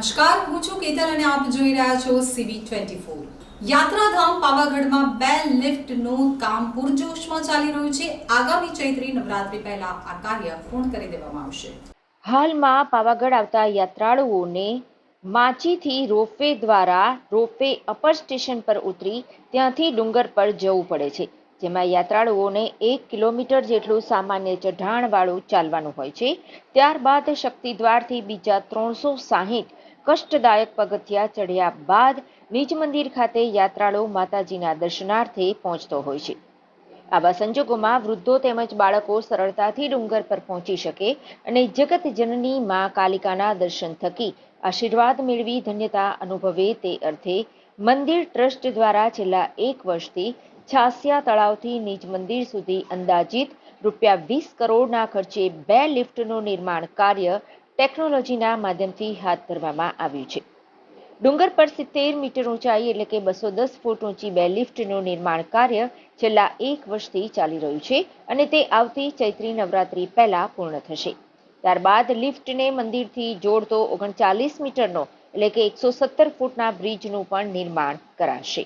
નમસ્કાર. હું છું કેતલ અને આપ જોઈ રહ્યા છો સીવી ટ્વેન્ટી ફોર યાત્રાધામ પાવાગઢમાં બે લિફ્ટનું કામ પૂરજોશમાં ચાલી રહ્યું છે. આગામી ચૈત્રી નવરાત્રી પહેલા આ કાર્ય પૂર્ણ કરી દેવામાં આવશે. હાલમાં પાવાગઢ આવતા યાત્રાળુઓને માચીથી રોપવે દ્વારા રોપવે અપર સ્ટેશન પર ઉતરી ત્યાંથી ડુંગર પર જવું પડે છે, જેમાં યાત્રાળુઓને એક કિલોમીટર જેટલું સામાન્ય ચઢાણવાળું ચાલવાનું હોય છે. ત્યારબાદ શક્તિદ્વારથી બીજા ત્રણસો સાહીઠ કષ્ટદાયક પગથિયા ચડ્યા બાદ નીચ મંદિર ખાતે યાત્રાળુ માતાજીના દર્શનાર્થે પહોંચતો હોય છે. આવા સંજોગોમાં વૃદ્ધો તેમજ બાળકો સરળતાથી ડુંગર પર પહોંચી શકે અને જગત જનની મા કાલિકાના દર્શન થકી આશીર્વાદ મેળવી ધન્યતા અનુભવે તે અર્થે મંદિર ટ્રસ્ટ દ્વારા છેલ્લા એક વર્ષથી છાસિયા તળાવથી નીચ મંદિર સુધી અંદાજિત રૂપિયા વીસ કરોડના ખર્ચે બે લિફ્ટનું નિર્માણ કાર્ય ટેકનોલોજીના માધ્યમથી હાથ ધરવામાં આવ્યું છે. ડુંગર પર સિત્તેર મીટર ઊંચાઈ એટલે કે બસો દસ ફૂટ ઊંચી બે લિફ્ટનું નિર્માણ કાર્ય છેલ્લા એક વર્ષથી ચાલી રહ્યું છે અને તે આવતી ચૈત્રી નવરાત્રી પહેલા પૂર્ણ થશે. ત્યારબાદ લિફ્ટને મંદિરથી જોડતો ઓગણચાલીસ મીટરનો એટલે કે એકસો સત્તર ફૂટના બ્રિજનું પણ નિર્માણ કરાશે.